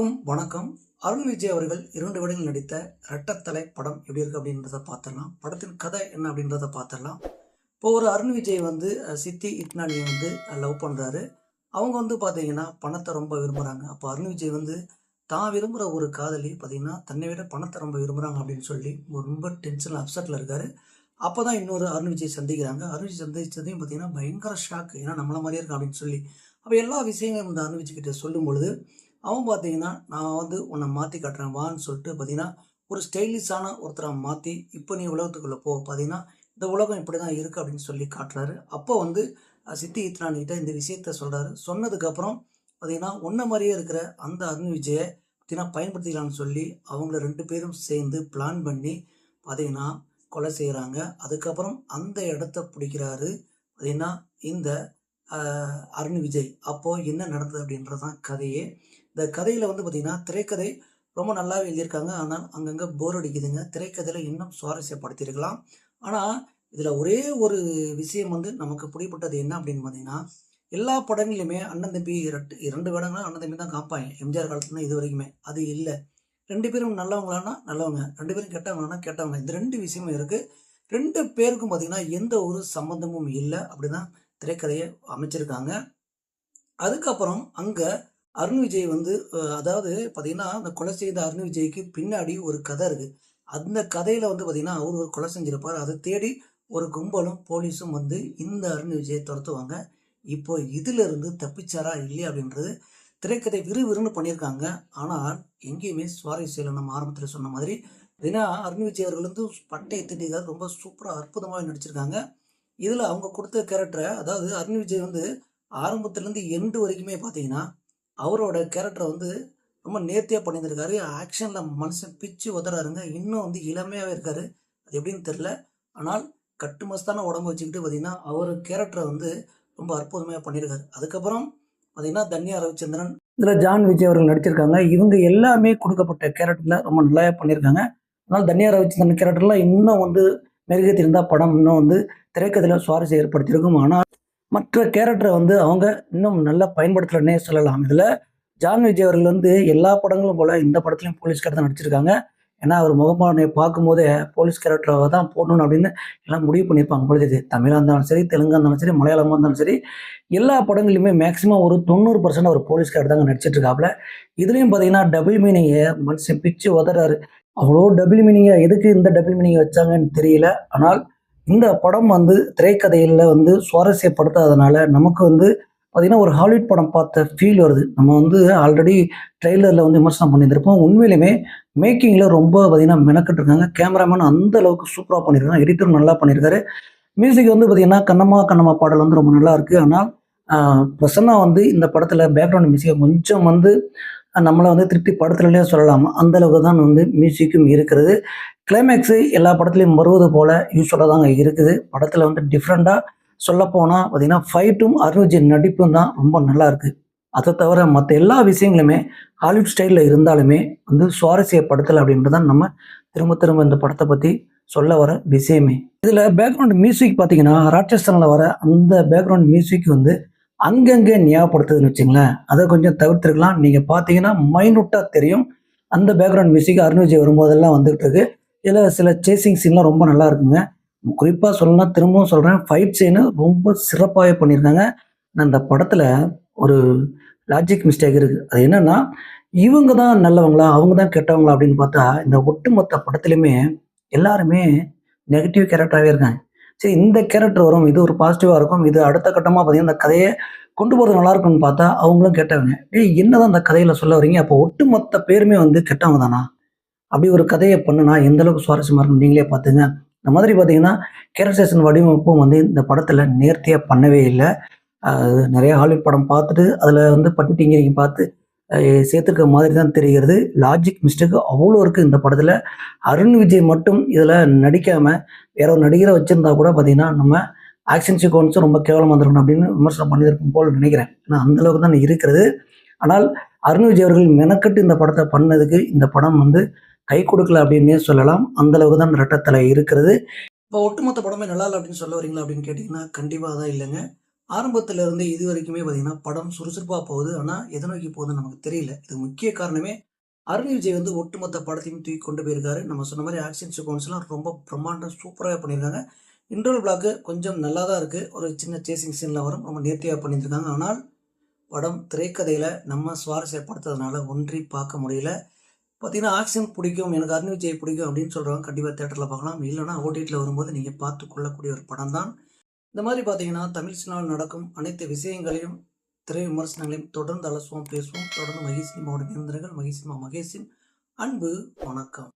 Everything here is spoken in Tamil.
வணக்கம். அருண் விஜய் அவர்கள் இரண்டு வருடங்கள் நடித்த ரெட்டத்தலை படம் எப்படி இருக்கு அப்படின்றத பார்த்துடலாம். படத்தின் கதை என்ன அப்படின்றத பார்த்துடலாம். இப்போ ஒரு அருண் விஜய் வந்து சித்தி இட்னானியை வந்து லவ் பண்ணுறாரு அவங்க வந்து பார்த்தீங்கன்னா பணத்தை ரொம்ப விரும்புகிறாங்க அப்போ அருண் விஜய் வந்து தான் விரும்புகிற ஒரு காதலி பார்த்தீங்கன்னா தன்னை விட பணத்தை ரொம்ப விரும்புகிறாங்க அப்படின்னு சொல்லி ரொம்ப டென்ஷனில் அப்செட்டில் இருக்காரு. அப்போ தான் இன்னொரு அருண் விஜய் சந்திக்கிறாங்க. அருண் விஜய் சந்திச்சதையும் பார்த்தீங்கன்னா பயங்கர ஷாக் ஏன்னா நம்மள மாதிரியே இருக்கும் அப்படின்னு சொல்லி. அப்போ எல்லா விஷயங்களும் இந்த அருண் விஜய் கிட்ட சொல்லும் பொழுது அவன் பார்த்தீங்கன்னா நான் வந்து உன்னை மாற்றி காட்டுறேன் வான்னு சொல்லிட்டு பார்த்தீங்கன்னா ஒரு ஸ்டைலிஷான ஒருத்தரை மாற்றி இப்போ நீ உலகத்துக்குள்ளே போ பார்த்தீங்கன்னா இந்த உலகம் இப்படி தான் இருக்குது அப்படின்னு சொல்லி காட்டுறாரு. அப்போ வந்து சித்தி இத்ரானிகிட்ட இந்த விஷயத்த சொல்கிறாரு சொன்னதுக்கப்புறம் பார்த்தீங்கன்னா உன்ன மாதிரியே இருக்கிற அந்த அருண் விஜயை பார்த்தீங்கன்னா பயன்படுத்திக்கலாம்னு சொல்லி அவங்கள ரெண்டு பேரும் சேர்ந்து பிளான் பண்ணி பார்த்தீங்கன்னா கொலை செய்கிறாங்க அதுக்கப்புறம் அந்த இடத்த பிடிக்கிறாரு பார்த்தீங்கன்னா இந்த அருண் விஜய். அப்போது என்ன நடந்தது அப்படின்றது தான் கதையே. இந்த கதையில் வந்து பார்த்திங்கன்னா திரைக்கதை ரொம்ப நல்லாவே எழுதியிருக்காங்க. ஆனால் அங்கங்கே போர் அடிக்குதுங்க. திரைக்கதையில் இன்னும் சுவாரஸ்யப்படுத்தியிருக்கலாம். ஆனால் இதில் ஒரே ஒரு விஷயம் வந்து நமக்கு பிடிப்பட்டது என்ன அப்படின்னு பார்த்தீங்கன்னா எல்லா படங்களையுமே அண்ணன் தம்பி இரண்டு இரண்டு படங்களும் அண்ணன் தம்பி தான் காப்பாங்க எம்ஜிஆர் காலத்துல இது வரைக்குமே. அது இல்லை. ரெண்டு பேரும் நல்லவங்களானா நல்லவங்க. ரெண்டு பேரும் கெட்டவங்களானா கெட்டவங்க. இந்த ரெண்டு விஷயமும் இருக்குது ரெண்டு பேருக்கும் பார்த்தீங்கன்னா எந்த ஒரு சம்மந்தமும் இல்லை. அப்படி தான் திரைக்கதையை அமைச்சிருக்காங்க. அதுக்கப்புறம் அங்கே அருண் விஜய் வந்து அதாவது பார்த்தீங்கன்னா அந்த கொலை செய்த அருண் விஜய்க்கு பின்னாடி ஒரு கதை இருக்குது அந்த கதையில் வந்து பார்த்தீங்கன்னா அவர் ஒரு கொலை செஞ்சிருப்பார். அதை தேடி ஒரு கும்பலும் போலீஸும் வந்து இந்த அருண் விஜயை துரத்துவாங்க. இப்போ இதிலிருந்து தப்பிச்சாரா இல்லையா அப்படின்றது திரைக்கதை விறுவிறுன்னு பண்ணியிருக்காங்க. ஆனால் எங்கேயுமே சுவாரஸ்யம் இல்லை நம்ம ஆரம்பத்தில் சொன்ன மாதிரி ஏன்னா அருண் விஜய் அவர்கள் வந்து பட்டை திட்டிகள் ரொம்ப சூப்பராக அற்புதமாக நடிச்சிருக்காங்க. இதில் அவங்க கொடுத்த கேரக்டரை அதாவது அருண் விஜய் வந்து ஆரம்பத்துலேருந்து எண்டு வரைக்குமே பார்த்தீங்கன்னா அவரோட கேரக்டரை வந்து ரொம்ப நேர்த்தியாக பண்ணியிருந்திருக்காரு. ஆக்ஷனில் மனுஷன் பிச்சு உதறாருங்க. இன்னும் வந்து இளமையாகவே இருக்காரு. அது எப்படின்னு தெரில ஆனால் கட்டுமஸ்தான உடம்பு வச்சுக்கிட்டு பார்த்தீங்கன்னா அவர் கேரக்டரை வந்து ரொம்ப அற்புதமாக பண்ணியிருக்காரு. அதுக்கப்புறம் பார்த்தீங்கன்னா தன்யா ரவிச்சந்திரன் இதில் ஜான் விஜய் அவர்கள் நடிச்சிருக்காங்க. இவங்க எல்லாமே கொடுக்கப்பட்ட கேரக்டரில் ரொம்ப நல்லா பண்ணியிருக்காங்க. ஆனால் தன்யா ரவிச்சந்திரன் கேரக்டர்லாம் இன்னும் வந்து மெருகத்திருந்தால் படம் இன்னும் வந்து திரைக்கதையில் சுவாரஸ்யம் ஏற்படுத்தியிருக்கும். ஆனால் மற்ற கேரக்டரை வந்து அவங்க இன்னும் நல்லா பயன்படுத்தலன்னே சொல்லலாம். இதில் ஜான் விஜய் அவர்கள் வந்து எல்லா படங்களும் போல் இந்த படத்துலையும் போலீஸ் கேரக்டர் நடிச்சிருக்காங்க. ஏன்னா அவர் முகமானையை பார்க்கும்போதே போலீஸ் கேரக்டரை தான் போடணும் அப்படின்னு எல்லாம் முடிவு பண்ணியிருப்பாங்க பொழுது தமிழாக இருந்தாலும் சரி தெலுங்காக இருந்தாலும் சரி மலையாளமாக இருந்தாலும் சரி எல்லா படங்களையுமே மேக்ஸிமம் ஒரு தொண்ணூறு பர்சன்ட் அவர் போலீஸ் கேரக்டர் தாங்க நடிச்சிட்டு இருக்காப்புல இதுலேயும் பார்த்தீங்கன்னா டபுள் மீனிங்கை மனுஷன் பிச்சு உதறாரு. அவ்வளோ டபுள் மீனிங்கை எதுக்கு இந்த டபுள் மீனிங்கை வச்சாங்கன்னு தெரியல. ஆனால் இந்த படம் வந்து திரைக்கதையில் வந்து சுவாரஸ்யப்படுத்தாதனால நமக்கு வந்து பார்த்திங்கன்னா ஒரு ஹாலிவுட் படம் பார்த்த ஃபீல் வருது. நம்ம வந்து ஆல்ரெடி ட்ரெய்லரில் வந்து விமர்சனம் பண்ணியிருந்திருப்போம். உண்மையிலுமே மேக்கிங்கில் ரொம்ப பார்த்திங்கன்னா மெனக்கிட்டு இருக்காங்க. கேமராமேன் அந்த அளவுக்கு சூப்பராக பண்ணியிருக்காங்க. எடிட்டரும் நல்லா பண்ணியிருக்காரு. மியூசிக் வந்து பார்த்திங்கன்னா கண்ணம்மா கண்ணம்மா பாடல் வந்து ரொம்ப நல்லா இருக்குது ஆனால் பிரசன்னா வந்து இந்த படத்தில் பேக்ரவுண்ட் மியூசிக்கை கொஞ்சம் வந்து நம்மளை வந்து திருப்தி படத்துலயே சொல்லலாம். அந்த அளவுக்கு தான் வந்து மியூசிக்கும் இருக்கிறது. கிளைமேக்ஸு எல்லா படத்துலையும் வருவது போல் யூஸ்வலாக தாங்க இருக்குது. படத்தில் வந்து டிஃப்ரெண்ட்டாக சொல்லப்போனால் பார்த்திங்கன்னா ஃபைட்டும் அருண்விஜய் நடிப்பும் தான் ரொம்ப நல்லாயிருக்கு அதை தவிர மற்ற எல்லா விஷயங்களுமே ஹாலிவுட் ஸ்டைலில் இருந்தாலுமே வந்து சுவாரஸ்யப்படுத்தலை அப்படின்றது தான் நம்ம திரும்ப திரும்ப இந்த படத்தை பற்றி சொல்ல வர விஷயமே. இதில் பேக்ரவுண்ட் மியூசிக் பார்த்தீங்கன்னா ராட்சஸ்தனில் வர அந்த பேக்ரவுண்ட் மியூசிக் வந்து அங்கங்கே ஞாபகப்படுத்துதுன்னு வச்சுங்களேன். அதை கொஞ்சம் தவிர்த்துருக்கலாம். நீங்கள் பார்த்தீங்கன்னா மைனூட்டாக தெரியும். அந்த பேக்ரவுண்ட் மியூசிக் அருண்விஜய் வரும்போதெல்லாம் வந்துகிட்டு இருக்கு. இதில் சில சேசிங் சீன்லாம் ரொம்ப நல்லா இருக்குங்க. குறிப்பாக சொல்லணும்னா திரும்பவும் சொல்கிறேன் ஃபைட் சீனு ரொம்ப சிறப்பாகவே பண்ணியிருக்காங்க. ஆனா இந்த படத்தில் ஒரு லாஜிக் மிஸ்டேக் இருக்குது அது என்னென்னா இவங்க தான் நல்லவங்களா அவங்க தான் கெட்டவங்களா அப்படின்னு பார்த்தா இந்த ஒட்டுமொத்த படத்துலையுமே எல்லாருமே நெகட்டிவ் கேரக்டராகவே இருக்காங்க. சரி இந்த கேரக்டர் வரும் இது ஒரு பாசிட்டிவாக இருக்கும் இது அடுத்த கட்டமாக பார்த்தீங்கன்னா இந்த கதையை கொண்டு போகிறது நல்லா இருக்கும்னு பார்த்தா அவங்களும் கெட்டவங்க. ஏய் என்னதான் அந்த கதையில் சொல்ல வரீங்க அப்போ ஒட்டுமொத்த பேருமே வந்து கெட்டவங்க தானா? அப்படி ஒரு கதையை பண்ணுனா எந்த அளவுக்கு சுவாரஸ்யமாக இருக்கும் நீங்களே பார்த்துங்க. இந்த மாதிரி பார்த்தீங்கன்னா கேரக்டரைசேஷன் வடிவமைப்பும் வந்து இந்த படத்தில் நேர்த்தியாக பண்ணவே இல்லை. நிறைய ஹாலிவுட் படம் பார்த்துட்டு அதில் வந்து பட்டி பார்த்து சேர்த்துருக்க மாதிரி தான் தெரிகிறது. லாஜிக் மிஸ்டேக் அவ்வளோ இருக்குது இந்த படத்தில். அருண் விஜய் மட்டும் இதில் நடிக்காமல் வேற ஒரு நடிகரை வச்சுருந்தா கூட பார்த்தீங்கன்னா நம்ம ஆக்ஷன் சீக்வன்ஸும் ரொம்ப கேவலமாக இருந்திருக்கணும் அப்படின்னு விமர்சனம் பண்ணியிருக்கும் போல் நினைக்கிறேன். ஏன்னா அந்த அளவுக்கு தான் இருக்கிறது. ஆனால் அருண் விஜய் அவர்கள் மெனக்கட்டு இந்த படத்தை பண்ணதுக்கு இந்த படம் வந்து கை கொடுக்கல அப்படின்னே சொல்லலாம். அந்த அளவுக்கு தான் ரெட்டத்தலை இருக்கிறது. இப்போ ஒட்டுமொத்த படமே நல்லா இல்லை அப்படின்னு சொல்ல வரீங்களா அப்படின்னு கேட்டிங்கன்னா கண்டிப்பாக தான் இல்லைங்க. ஆரம்பத்தில் இருந்து இது வரைக்குமே பார்த்தீங்கன்னா படம் சுறுசுறுப்பாக போகுது. ஆனால் எதை நோக்கி போகுதுன்னு நமக்கு தெரியல. இது முக்கிய காரணமே அருண் விஜய் வந்து ஒட்டுமொத்த படத்தையும் தூக்கி கொண்டு போயிருக்காரு. நம்ம சொன்ன மாதிரி ஆக்ஷன் சீக்வன்ஸ்லாம் ரொம்ப பிரம்மாண்டம் சூப்பராக பண்ணியிருக்காங்க. இன்டர்வல் பிளாக்கு கொஞ்சம் நல்லா தான் இருக்குது ஒரு சின்ன சேசிங் சீனில் வரும். ரொம்ப நேர்த்தியாக பண்ணியிருக்காங்க ஆனால் படம் திரைக்கதையில் நம்ம சுவாரஸ்யப்படுத்துறதுனால ஒன்றி பார்க்க முடியல. பார்த்தீங்கன்னா ஆக்ஷன் பிடிக்கும் எனக்கு அருண் விஜய் பிடிக்கும் அப்படின்னு சொல்கிறவங்க கண்டிப்பாக தேட்டரில் பார்க்கலாம். இல்லைனா ஓடிடியில் வரும்போது நீங்கள் பார்த்து கொள்ளக்கூடிய ஒரு படம் தான். இந்த மாதிரி பார்த்தீங்கன்னா தமிழ் சினிமாவில் நடக்கும் அனைத்து விஷயங்களையும் திரை விமர்சனங்களையும் தொடர்ந்து அலசுவோம் பேசுவோம். தொடர்ந்து மகேஷ் சினிமாவோட நிரந்தரங்கள் மகேஷ் சினிமா மகேஷின் அன்பு வணக்கம்.